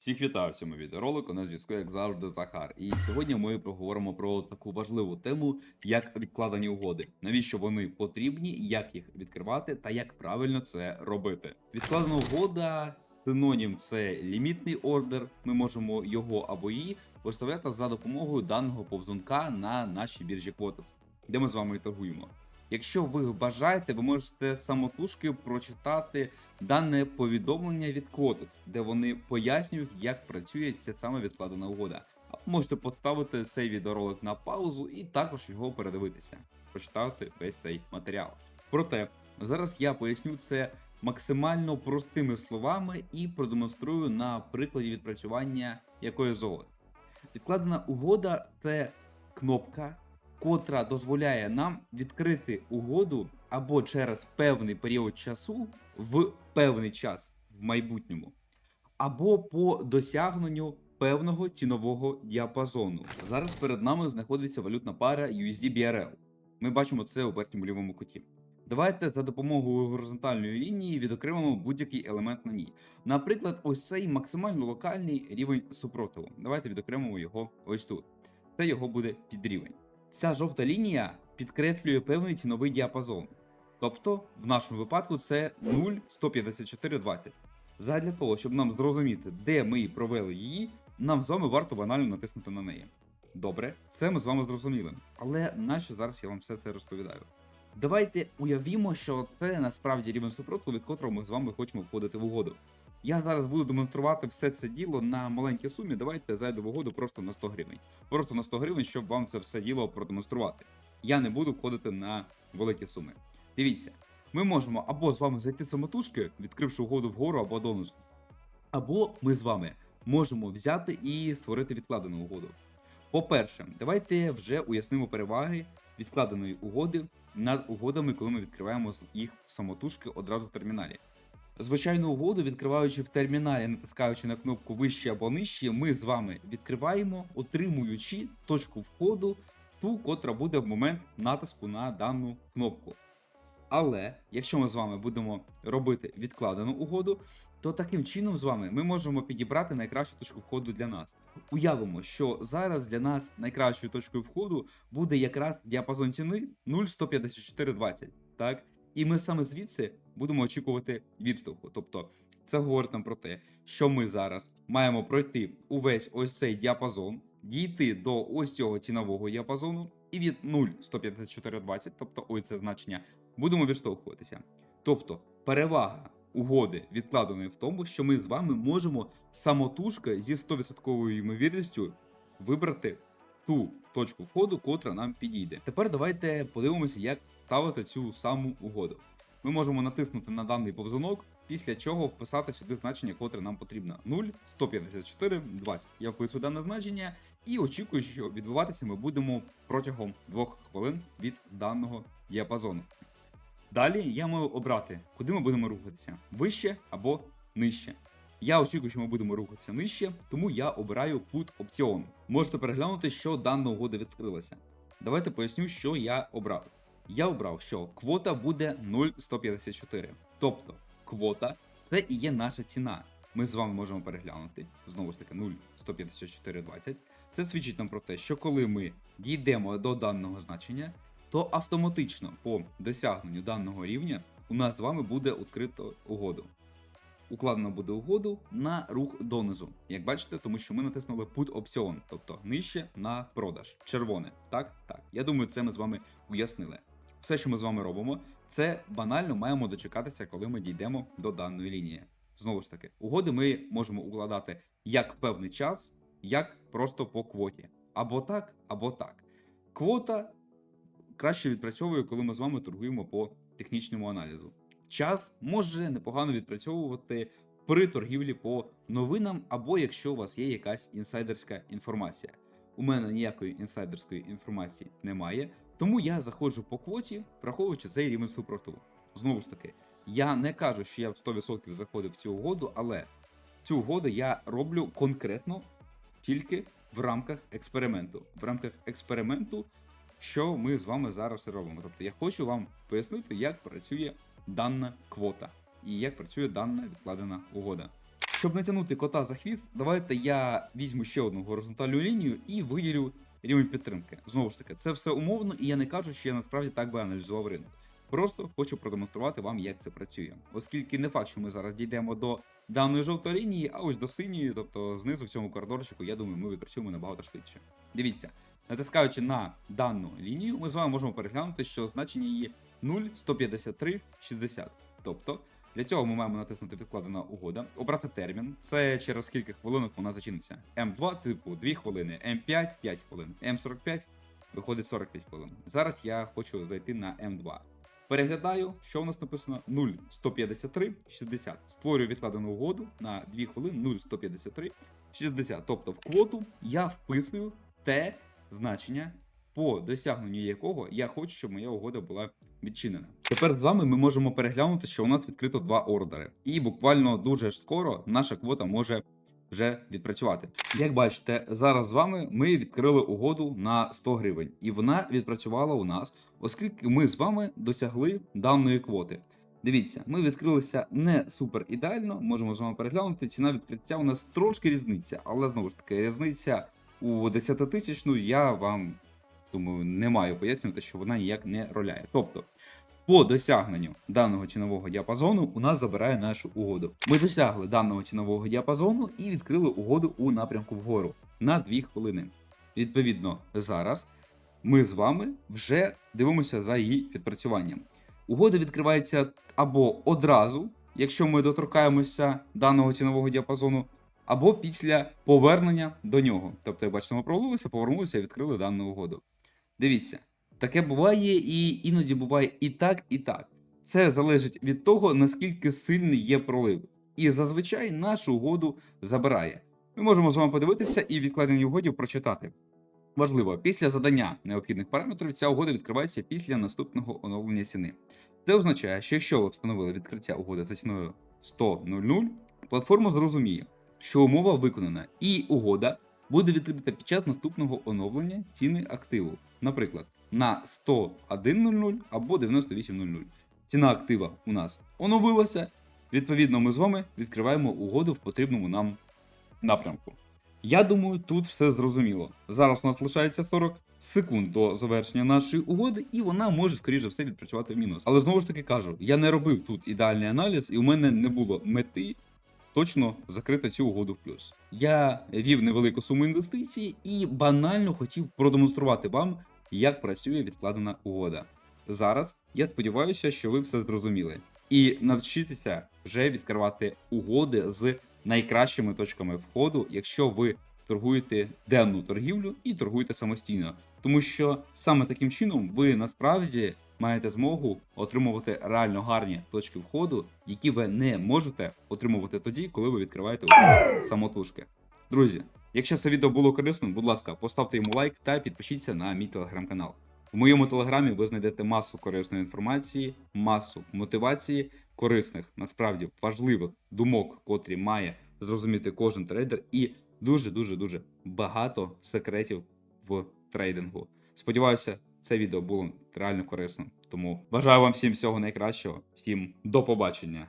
Всіх вітаю в цьому відеоролику. На зв'язку, як завжди, Захар. І сьогодні ми поговоримо про таку важливу тему, як відкладені угоди. Навіщо вони потрібні, як їх відкривати та як правильно це робити. Відкладена угода. Синонім це лімітний ордер. Ми можемо його або її виставляти за допомогою даного повзунка на нашій біржі Quotas, де ми з вами торгуємо. Якщо ви бажаєте, ви можете самотужки прочитати дане повідомлення від Quotas, де вони пояснюють, як працює ця саме відкладена угода. Можете поставити цей відеоролик на паузу і також його передивитися, прочитати весь цей матеріал. Проте зараз я поясню це максимально простими словами і продемонструю на прикладі відпрацювання якої золота. Відкладена угода це кнопка, котра дозволяє нам відкрити угоду або через певний період часу в певний час в майбутньому, або по досягненню певного цінового діапазону. Зараз перед нами знаходиться валютна пара USD BRL. Ми бачимо це у верхньому лівому куті. Давайте за допомогою горизонтальної лінії відокремимо будь-який елемент на ній. Наприклад, ось цей максимально локальний рівень супротиву. Давайте відокремимо його ось тут. Це його буде підрівень. Ця жовта лінія підкреслює певний ціновий діапазон. Тобто, в нашому випадку це 0,154,20. Задля того, щоб нам зрозуміти, де ми провели її, нам з вами варто банально натиснути на неї. Добре, це ми з вами зрозуміли. Але нащо зараз я вам все це розповідаю? Давайте уявімо, що це насправді рівень супротиву, від котрого ми з вами хочемо входити в угоду. Я зараз буду демонструвати все це діло на маленькій сумі. Давайте зайду в угоду просто на 100 гривень. Просто на 100 гривень, щоб вам це все діло продемонструвати. Я не буду входити на великі суми. Дивіться, ми можемо або з вами зайти самотужки, відкривши угоду вгору або донизу, або ми з вами можемо взяти і створити відкладену угоду. По-перше, давайте вже уяснимо переваги відкладеної угоди над угодами, коли ми відкриваємо їх самотужки одразу в терміналі. Звичайну угоду, відкриваючи в терміналі, натискаючи на кнопку вище або нижче, ми з вами відкриваємо, отримуючи точку входу, ту, котра буде в момент натиску на дану кнопку. Але якщо ми з вами будемо робити відкладену угоду, то таким чином з вами ми можемо підібрати найкращу точку входу для нас. Уявимо, що зараз для нас найкращою точкою входу буде якраз діапазон ціни 0,154,20, так? І ми саме звідси будемо очікувати відштовху. Тобто, це говорить нам про те, що ми зараз маємо пройти увесь ось цей діапазон, дійти до ось цього цінового діапазону, і від 0,154,20, тобто ось це значення, будемо відштовхуватися. Тобто, перевага угоди відкладеної в тому, що ми з вами можемо самотужки зі 100% ймовірністю вибрати ту точку входу, котра нам підійде. Тепер давайте подивимося, як ставити цю саму угоду. Ми можемо натиснути на даний повзунок, після чого вписати сюди значення, котре нам потрібно. 0,154,20. Я вписую дане значення і очікую, що відбуватися ми будемо протягом 2 хвилин від даного діапазону. Далі я маю обрати, куди ми будемо рухатися: вище або нижче. Я очікую, що ми будемо рухатися нижче, тому я обираю put опціон. Можете переглянути, що дана угода відкрилася. Давайте поясню, що я обрав. Я обрав, що квота буде 0,154. Тобто квота це і є наша ціна. Ми з вами можемо переглянути. Знову ж таки, 0,154,20. Це свідчить нам про те, що коли ми дійдемо до даного значення, то автоматично по досягненню даного рівня у нас з вами буде відкрито угоду. Укладено буде угоду на рух донизу. Як бачите, тому що ми натиснули Put Option, тобто нижче на продаж. Червоне. Так, так. Я думаю, це ми з вами уяснили. Все, що ми з вами робимо, це банально маємо дочекатися, коли ми дійдемо до даної лінії. Знову ж таки, угоди ми можемо укладати як певний час, як просто по квоті. Або так, або так. Квота краще відпрацьовує, коли ми з вами торгуємо по технічному аналізу. Час може непогано відпрацьовувати при торгівлі по новинам, або якщо у вас є якась інсайдерська інформація. У мене ніякої інсайдерської інформації немає, тому я заходжу по квоті, враховуючи цей рівень супротиву. Знову ж таки, я не кажу, що я в 100% заходив в цю угоду, але цю угоду я роблю конкретно тільки в рамках експерименту. В рамках експерименту що ми з вами зараз робимо. Тобто я хочу вам пояснити, як працює дана квота і як працює дана відкладена угода. Щоб натягнути кота за хвіст, давайте я візьму ще одну горизонтальну лінію і виділю рівень підтримки. Знову ж таки, це все умовно, і я не кажу, що я насправді так би аналізував ринок. Просто хочу продемонструвати вам, як це працює. Оскільки не факт, що ми зараз дійдемо до даної жовтої лінії, а ось до синьої, тобто знизу в цьому коридорчику, я думаю, ми відпрацюємо набагато швидше. Дивіться, натискаючи на дану лінію, ми з вами можемо переглянути, що значення її 0,153,60. Тобто, для цього ми маємо натиснути відкладена угода, обрати термін. Це через скільки хвилинок вона зачиниться. М2, типу 2 хвилини, М5 5 хвилин, М45 виходить 45 хвилин. Зараз я хочу зайти на М2. Переглядаю, що у нас написано 0,153, 60. Створюю відкладену угоду на 2 хвилини 0,153, 60. Тобто в квоту я вписую те значення, по досягненню якого я хочу, щоб моя угода була відчинена. Тепер з вами ми можемо переглянути, що у нас відкрито два ордери, і буквально дуже скоро наша квота може вже відпрацювати. Як бачите, зараз з вами ми відкрили угоду на 100 гривень, і вона відпрацювала у нас, оскільки ми з вами досягли даної квоти. Дивіться, ми відкрилися не супер ідеально, можемо з вами переглянути. Ціна відкриття у нас трошки різниця, але знову ж таки, різниця у 10 тисячну я вам думаю не маю пояснювати, що вона ніяк не роляє. Тобто, по досягненню даного цінового діапазону у нас забирає нашу угоду. Ми досягли даного цінового діапазону і відкрили угоду у напрямку вгору на 2 хвилини. Відповідно, зараз ми з вами вже дивимося за її відпрацюванням. Угода відкривається або одразу, якщо ми доторкаємося даного цінового діапазону, або після повернення до нього. Тобто, як бачите, ми провалилися, повернулися і відкрили дану угоду. Дивіться, таке буває, і іноді буває і так, і так. Це залежить від того, наскільки сильний є пролив. І зазвичай нашу угоду забирає. Ми можемо з вами подивитися і відкладені угодів прочитати. Важливо, після задання необхідних параметрів ця угода відкривається після наступного оновлення ціни. Це означає, що якщо ви встановили відкриття угоди за ціною 100.00, платформа зрозуміє, що умова виконана, і угода буде відкрита під час наступного оновлення ціни активу, наприклад, на 101.00 або 98.00. Ціна актива у нас оновилася. Відповідно, ми з вами відкриваємо угоду в потрібному нам напрямку. Я думаю, тут все зрозуміло. Зараз у нас лишається 40 секунд до завершення нашої угоди, і вона може, скоріш за все, відпрацювати в мінус. Але знову ж таки кажу, я не робив тут ідеальний аналіз, і у мене не було мети точно закрити цю угоду в плюс. Я вів невелику суму інвестицій і банально хотів продемонструвати вам, як працює відкладена угода. Зараз я сподіваюся, що ви все зрозуміли, і навчитеся вже відкривати угоди з найкращими точками входу, якщо ви торгуєте денну торгівлю і торгуєте самостійно, тому що саме таким чином ви насправді маєте змогу отримувати реально гарні точки входу, які ви не можете отримувати тоді, коли ви відкриваєте самотужки. Друзі, якщо це відео було корисним, будь ласка, поставте йому лайк та підпишіться на мій телеграм-канал. В моєму телеграмі ви знайдете масу корисної інформації, масу мотивації, корисних, насправді важливих думок, котрі має зрозуміти кожен трейдер, і дуже дуже дуже багато секретів в трейдингу. Сподіваюся, це відео було реально корисним. Тому бажаю вам всім всього найкращого, всім до побачення.